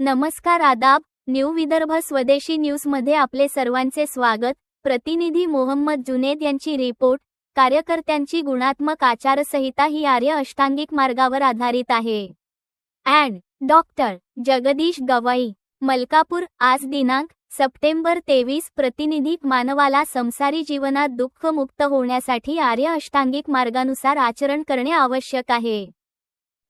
नमस्कार आदाब न्यू विदर्भ स्वदेशी न्यूजमध्ये आपले सर्वांचे स्वागत. प्रतिनिधी मोहम्मद जुनेद यांची रिपोर्ट. कार्यकर्त्यांची गुणात्मक आचारसंहिता ही आर्य अष्टांगिक मार्गावर आधारित आहे. अँड डॉक्टर जगदीश गवाई मलकापूर आज दिनांक सप्टेंबर तेवीस प्रतिनिधी मानवाला संसारी जीवनात दुःखमुक्त होण्यासाठी आर्य अष्टांगिक मार्गानुसार आचरण करणे आवश्यक आहे.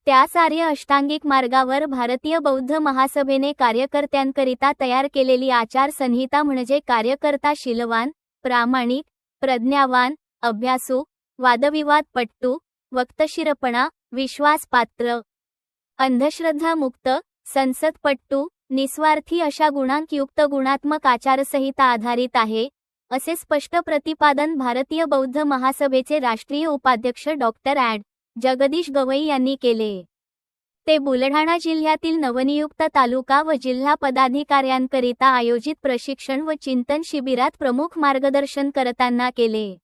त्याच आर्य अष्टांगिक मार्गावर भारतीय बौद्ध महासभेने कार्यकर्त्यांकरिता तयार केलेली आचारसंहिता म्हणजे कार्यकर्ता शीलवान प्रामाणिक प्रज्ञावान अभ्यासू वादविवाद पट्टू वक्तशिरपणा विश्वासपात्र अंधश्रद्धामुक्त संसदपट्टू निस्वार्थी अशा गुणांकयुक्त गुणात्मक आचारसंहिता आधारित आहे असे स्पष्ट प्रतिपादन भारतीय बौद्ध महासभेचे राष्ट्रीय उपाध्यक्ष डॉक्टर ॲड. जगदीश गवई यांनी केले. ते बुलढाणा जिल्ह्यातील नवनियुक्त तालुका व जिल्हा पदाधिकाऱ्यांकरिता आयोजित प्रशिक्षण व चिंतन शिबिरात प्रमुख मार्गदर्शन करताना केले.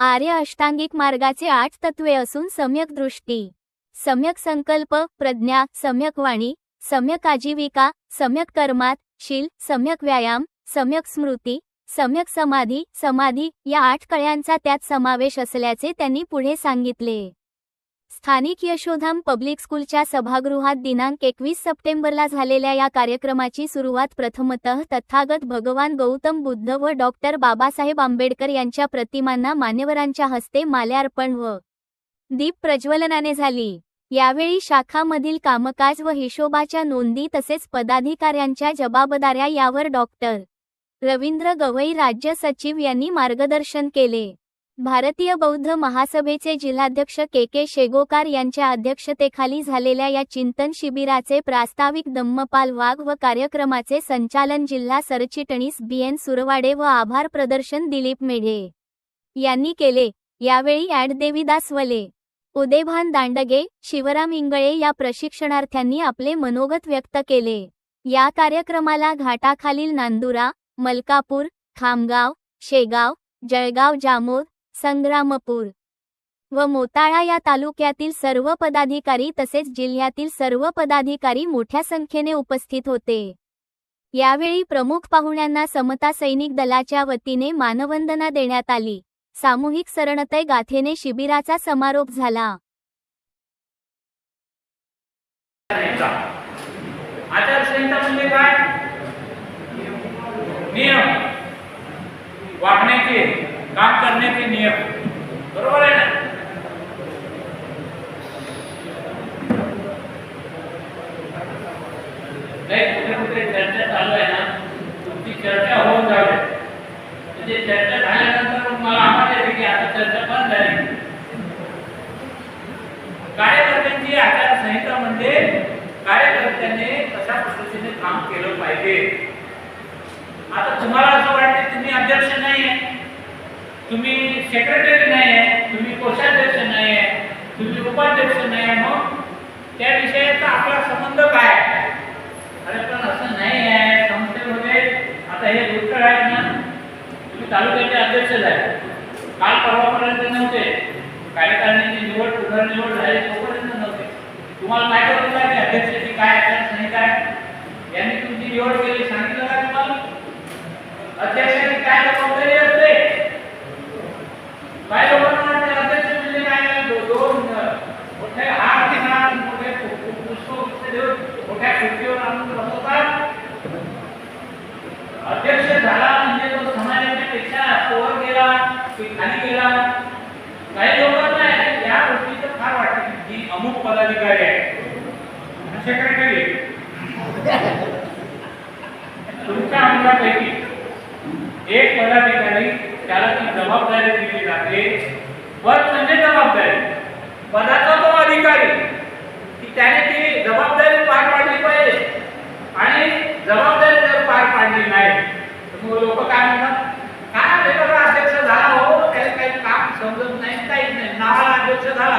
आर्य अष्टांगिक मार्गाचे आठ तत्वे असून सम्यक दृष्टी सम्यक संकल्प प्रज्ञा सम्यक वाणी सम्यक आजीविका सम्यक कर्मात शील सम्यक व्यायाम सम्यक स्मृती सम्यक समाधी समाधी या आठ कळ्यांचा त्यात समावेश असल्याचे त्यांनी पुढे सांगितले. स्थानिक यशोधाम पब्लिक स्कूलच्या सभागृहात दिनांक एकवीस सप्टेंबरला झालेल्या या कार्यक्रमाची सुरुवात प्रथमतः तथागत भगवान गौतम बुद्ध व डॉक्टर बाबासाहेब आंबेडकर यांच्या प्रतिमांना मान्यवरांच्या हस्ते माल्यार्पण व दीप प्रज्वलनाने झाली. यावेळी शाखामधील कामकाज व हिशोबाच्या नोंदी तसेच पदाधिकाऱ्यांच्या जबाबदाऱ्या यावर डॉक्टर रवींद्र गवई राज्य सचिव यांनी मार्गदर्शन केले. भारतीय बौद्ध महासभेचे जिल्हाध्यक्ष के के शेगोकार यांच्या अध्यक्षतेखाली झालेल्या या चिंतन शिबिराचे प्रास्ताविक दम्मपाल वाघ व कार्यक्रमाचे संचालन जिल्हा सरचिटणीस बी एन सुरवाडे व आभार प्रदर्शन दिलीप मेढे यांनी केले. यावेळी ॲड देवीदास वले उदयभान दांडगे शिवराम इंगळे या प्रशिक्षणार्थ्यांनी आपले मनोगत व्यक्त केले. या कार्यक्रमाला घाटाखालील नांदुरा मलकापूर खामगाव शेगाव जळगाव जामोद संग्रामपूर व मोताळा या तालुक्यातील सर्व पदाधिकारी तसेच जिल्ह्यातील सर्व पदाधिकारी मोठ्या संख्येने उपस्थित होते. यावेळी प्रमुख पाहुण्यांना समता सैनिक दलाच्या वतीने मानवंदना देण्यात आली. सामूहिक सरणतय गाथेने शिबिराचा समारोप झाला. आचारसंहिता म्हणजे काय? नियम. वागण्याचे काम करण्याचे नियम. बरोबर आहे ना? नाही कुठे कुठे चर्चा चालू आहे ना तुमची चर्चा होऊन जावे म्हणजे चर्चा झाल्यानंतर मग मला आम्हाला येते की आता चर्चा बंद झाली कार्यकर्त्यांची आचारसंहिता म्हणजे कार्यकर्त्याने कशा पद्धतीने काम केलं पाहिजे. आता तुम्हाला असं वाटते तुम्ही अध्यक्ष नाही आहे तुम्ही सेक्रेटरी नाही आहे तुम्ही कोषाध्यक्ष नाही आहे तुम्ही उपाध्यक्ष नाही आहे मग त्या विषयाचा आपला संबंध काय? अरे पण असं नाही आहे संस्थेमध्ये आता हे दुष्काळ आहे ना. तुम्ही तालुक्याचे अध्यक्ष झाले. काल परवापर्यंत नव्हते. कार्यकारिणीची निवड पुनर्निवड झाली तोपर्यंत नव्हते. तुम्हाला काय करून काय अध्यक्षाची काय अध्यक्ष नाही काय? यांनी तुमची निवड केली. सांगितलं का तुम्हाला? अध्यक्षाची काय जबाबदारी असते? काय लोकांना अध्यक्ष म्हणजे काय? दोन मोठे हात घेणार मोठे पुष्प देऊन मोठ्या खुर्चीवर आणून बसवतात. अध्यक्ष झाला म्हणजे तो समाजाच्या पेक्षा वर गेला. की खाली गेला काही लोकांना आहे, या गोष्टीचं फार वाटतं की जी अमुक पदाधिकारी आहे. सेक्रेटरी तुमच्या अंगापैकी एक पदाधिकारी त्याला ती जबाबदारी दिली जाते. पद म्हणजे जबाबदारी? पदाचा तो अधिकारी. की त्याने ती जबाबदारी पार पाडली पाहिजे. आणि जबाबदारी जर पार पाडली नाही तर मग लोक काय म्हणतात? काय अध्यक्ष झाला हो त्याला काही काम समजत नाही काहीच नाही. नावाला अध्यक्ष झाला.